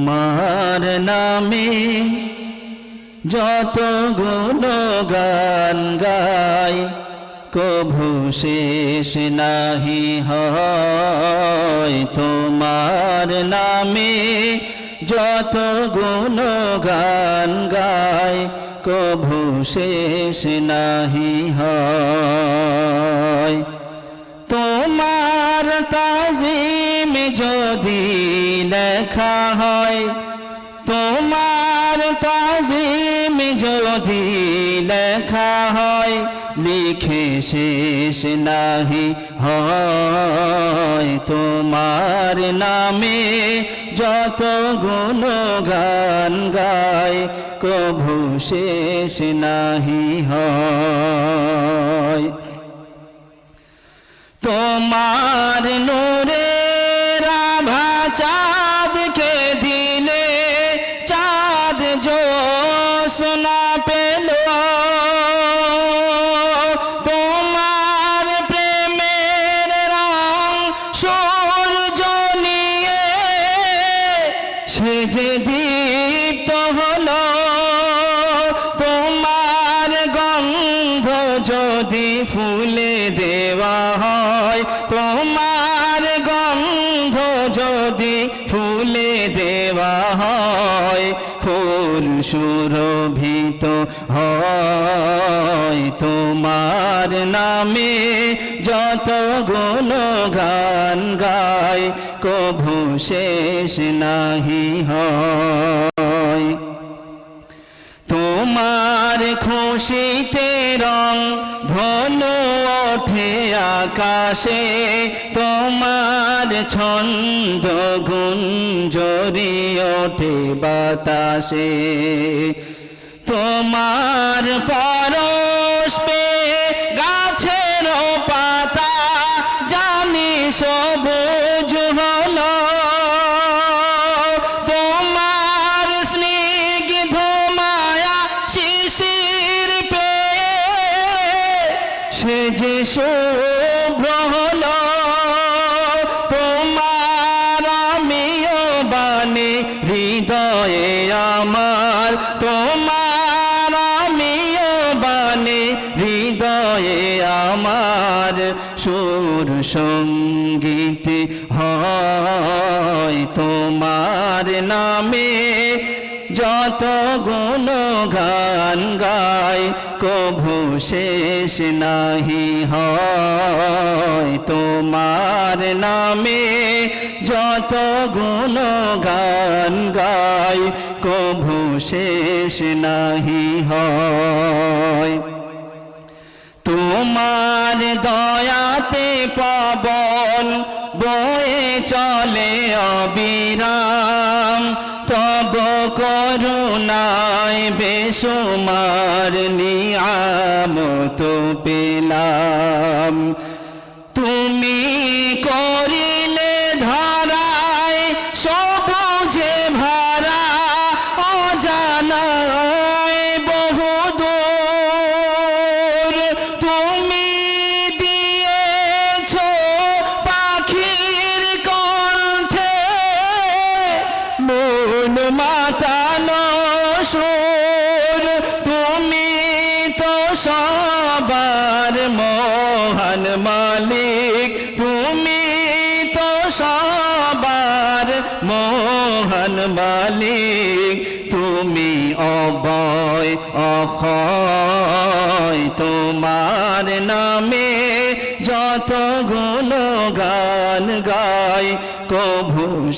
তোমার নামে যত গুণগান গাই, কভু শেষ নাহি হয়। তোমার নামে যত গুণগান গাই, কভু শেষ নাহি হয়। তোমার তাজিম যদি লেখা হয়, তোমার তাজিম যদি লেখা হয়, লিখে শেষ নাহি হয়। তোমার নামে যত গুণগান গায়, কভু শেষ নাহি হয়। তোমার আভা চাঁদকে দিলে? চাঁদ জো সোনা পেল। তোমার প্রেমের রং সূর্য নিয়ে সে যে দীপ্ত হলো। ফুল সুরভিত হয় তোমার নামে যত গুণ গান গায় কভু শেষ নাহি হয়। তোমার খুশিতে রং ধনু আকাশে তোমার ছন্দ গুঞ্জরি ওঠে বাতাসে। তোমার পরশ শুভ্র হলো তোমার আমিও বাণী, হৃদয়ে আমার। তোমার আমিও বাণী, হৃদয়ে আমার। সুর সংগীত হয় তোমার নামে। যত গুণ গান গায়, কভু শেষ নাহি হয়। তোমার নামে যত গুণ গান গায়, কভু শেষ নাহি হয়। তোমার দয়াতে পবন, বয়ে চলে অবিরাম। করুণায় বেসুমার নিয়ামত পেলাম। সবার মোহন মালিক। তুমি তো সবার মোহন মালিক। তুমি অবয় অক্ষয়। তোমার নামে যত কভু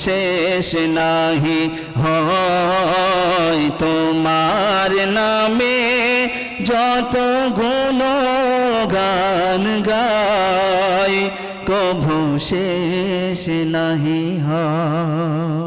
শেষ নাহি হয় তোমার নামে যত গুণ গান গায় কভু শেষ নাহি হয়।